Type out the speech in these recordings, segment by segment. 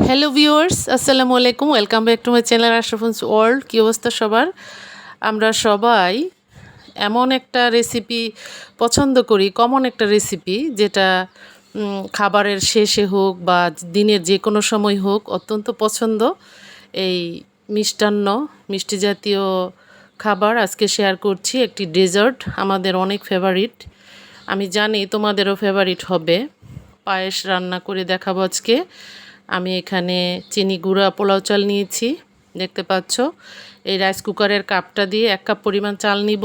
Hello viewers আসসালামু আলাইকুম welcome back to my channel আশরাফুন্স world কী অবস্থা সবার? আমরা সবাই এমন একটা রেসিপি পছন্দ করি কমন একটা রেসিপি যেটা খাবারের শেষে হোক বা দিনের যে কোনো সময় হোক, অত্যন্ত পছন্দ। এই মিষ্টান্ন, মিষ্টি জাতীয় খাবার আজকে শেয়ার করছি একটি ডেজার্ট আমাদের অনেক ফেভারিট আমি জানি তোমাদেরও ফেভারিট হবে। পায়েস রান্না করে দেখাবো আজকে। আমি এখানে চিনি গুঁড়া পোলাও চাল নিয়েছি, দেখতে পাচ্ছ। এই রাইস কুকারের কাপটা দিয়ে এক কাপ পরিমাণ চাল নিব।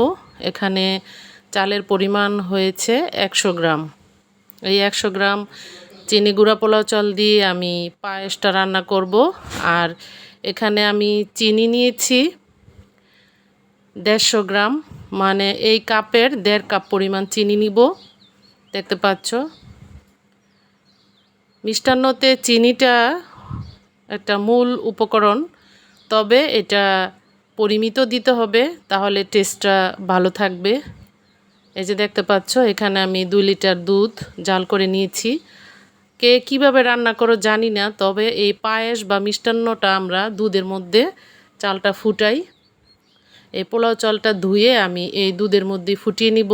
এখানে চালের পরিমাণ হয়েছে একশো গ্রাম। এই একশো গ্রাম চিনি গুঁড়া পোলাও চাল দিয়ে আমি পায়েসটা রান্না করব। আর এখানে আমি চিনি নিয়েছি দেড়শো গ্রাম মানে এই কাপের দেড় কাপ পরিমাণ চিনি নিব। দেখতে পাচ্ছ মিষ্টান্নতে চিনিটা একটা মূল উপকরণ, তবে এটা পরিমিত দিতে হবে, তাহলে টেস্টটা ভালো থাকবে। এই যে দেখতে পাচ্ছ, এখানে আমি দুই লিটার দুধ জাল করে নিয়েছি। কে কীভাবে রান্না করো জানি না, তবে এই পায়েস বা মিষ্টান্নটা আমরা দুধের মধ্যে চালটা ফুটাই। এই পোলাও চালটা ধুয়ে আমি এই দুধের মধ্যে ফুটিয়ে নিব।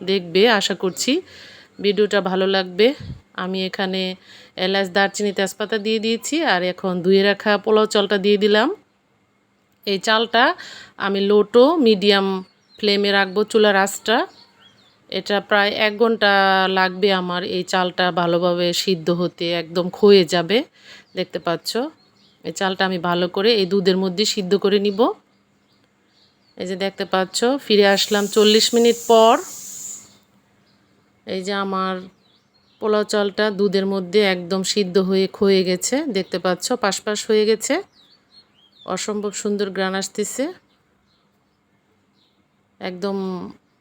দেখবে, আশা করছি ভিডিওটা ভালো লাগবে। আমি এখানে এলাচ, দারচিনি, তেজপাতা দিয়ে দিয়েছি আর এখন ধুয়ে রাখা পোলাও চালটা দিয়ে দিলাম। এই চালটা আমি লোটো মিডিয়াম ফ্লেমে রাখব চুলার আঁচটা। এটা প্রায় এক ঘণ্টা লাগবে আমার এই চালটা ভালোভাবে সিদ্ধ হতে, একদম ক্ষয়ে যাবে। দেখতে পাচ্ছ? এই চালটা আমি ভালো করে এই দুধের মধ্যে সিদ্ধ করে নিব। এই যে দেখতে পাচ্ছ? ফিরে আসলাম চল্লিশ মিনিট পর। এই যে আমার পোলাও চালটা দুধের মধ্যে একদম সিদ্ধ হয়ে ক্ষয়ে গেছে, দেখতে পাচ্ছ? পাশপাশ হয়ে গেছে। অসম্ভব সুন্দর গ্রান আসতেছে। একদম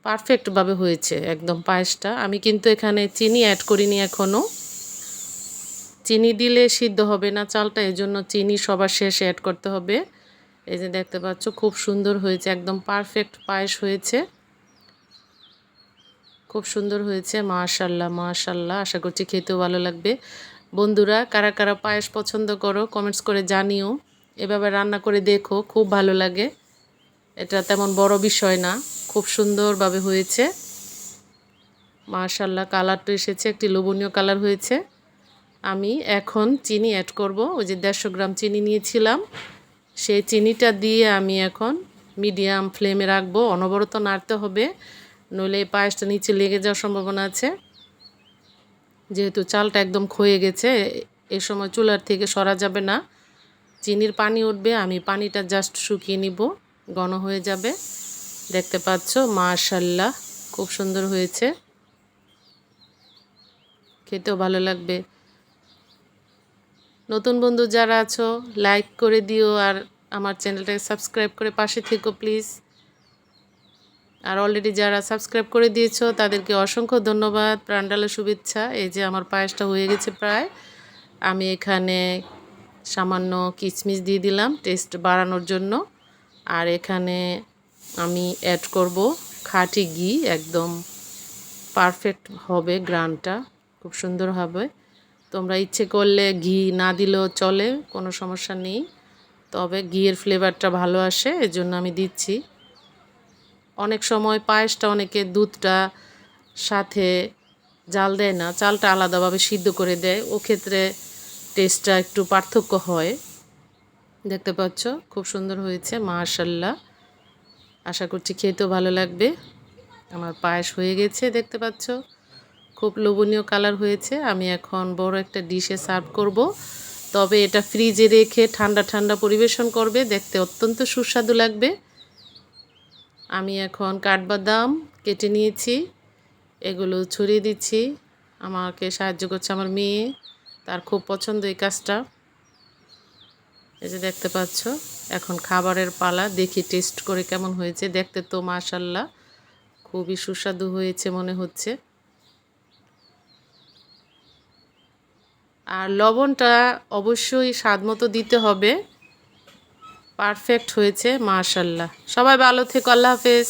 পারফেক্টভাবে হয়েছে একদম পায়েসটা। আমি কিন্তু এখানে চিনি অ্যাড করিনি এখনও চিনি দিলে সিদ্ধ হবে না চালটা এই জন্য চিনি সবার শেষে অ্যাড করতে হবে। এই যে দেখতে পাচ্ছ, খুব সুন্দর হয়েছে, একদম পারফেক্ট পায়েস হয়েছে। খুব সুন্দর হয়েছে, মাশাল্লাহ মাশাল্লাহ। আশা করছি খেতেও ভালো লাগবে। বন্ধুরা, কারা কারা পায়েস পছন্দ করো কমেন্টস করে জানিও। এভাবে রান্না করে দেখো, খুব ভালো লাগে। এটা তেমন বড় বিষয় না, খুব সুন্দরভাবে হয়েছে। মাশাল্লাহ কালারটা এসেছে, একটি লোভনীয় কালার হয়েছে। আমি এখন চিনি অ্যাড করব, ওই যে দেড়শো গ্রাম চিনি নিয়েছিলাম। সেই চিনিটা দিয়ে আমি এখন মিডিয়াম ফ্লেমে রাখব, অনবরত নাড়তে হবে। নইলে এই পায়েসটা নিচে লেগে যাওয়ার সম্ভাবনা আছে। যেহেতু চালটা একদম ক্ষয়ে গেছে, এ সময় চুলার থেকে সরা যাবে না। চিনির পানি উঠবে, আমি পানিটা জাস্ট শুকিয়ে নিব, ঘন হয়ে যাবে। দেখতে পাচ্ছ, মাশাল্লাহ, খুব সুন্দর হয়েছে। খেতেও ভালো লাগবে। নতুন বন্ধু যারা আছো লাইক করে দিও আর আমার চ্যানেলটাকে সাবস্ক্রাইব করে পাশে থেকো প্লিজ আর অলরেডি যারা সাবস্ক্রাইব করে দিয়েছ, তাদেরকে অসংখ্য ধন্যবাদ। প্রাণডালের শুভেচ্ছা। এই যে আমার পায়েসটা হয়ে গেছে প্রায়। আমি এখানে সামান্য কিচমিচ দিয়ে দিলাম টেস্ট বাড়ানোর জন্য। আর এখানে আমি অ্যাড করব খাঁটি ঘি, একদম পারফেক্ট হবে গ্রানটা। খুব সুন্দর হবে। তোমরা ইচ্ছে করলে ঘি না দিলেও চলে, কোনো সমস্যা নেই। তবে ঘিয়ের ফ্লেভারটা ভালো আসে, এজন্য আমি দিচ্ছি। অনেক সময় পায়েসটা অনেকে দুধটা সাথে জাল দেয় না, চালটা আলাদাভাবে সিদ্ধ করে দেয়। ও ক্ষেত্রে টেস্টটা একটু পার্থক্য হয়। দেখতে পাচ্ছ, খুব সুন্দর হয়েছে মাশাল্লাহ আশা করছি খেতেও ভালো লাগবে। আমার পায়েস হয়ে গেছে, দেখতে পাচ্ছ। খুব লোভনীয় কালার হয়েছে। আমি এখন বড় একটা ডিশে সার্ভ করব। তবে এটা ফ্রিজে রেখে ঠান্ডা ঠান্ডা পরিবেশন করবে, দেখতে অত্যন্ত সুস্বাদু লাগবে। আমি এখন কাঠবাদাম কেটে নিয়েছি, এগুলো ছড়িয়ে দিচ্ছি। আমাকে সাহায্য করছে আমার মেয়ে, তার খুব পছন্দ এই কাজটা। এই যে দেখতে পাচ্ছ, এখন খাবারের পালা, দেখি টেস্ট করে কেমন হয়েছে। দেখতে তো মাশাল্লাহ, খুবই সুস্বাদু হয়েছে মনে হচ্ছে। আর লবণটা অবশ্যই স্বাদ মতো দিতে হবে। পারফেক্ট হয়েছে মাশাল্লাহ সবাই ভালো থেকো আল্লাহ হাফেজ।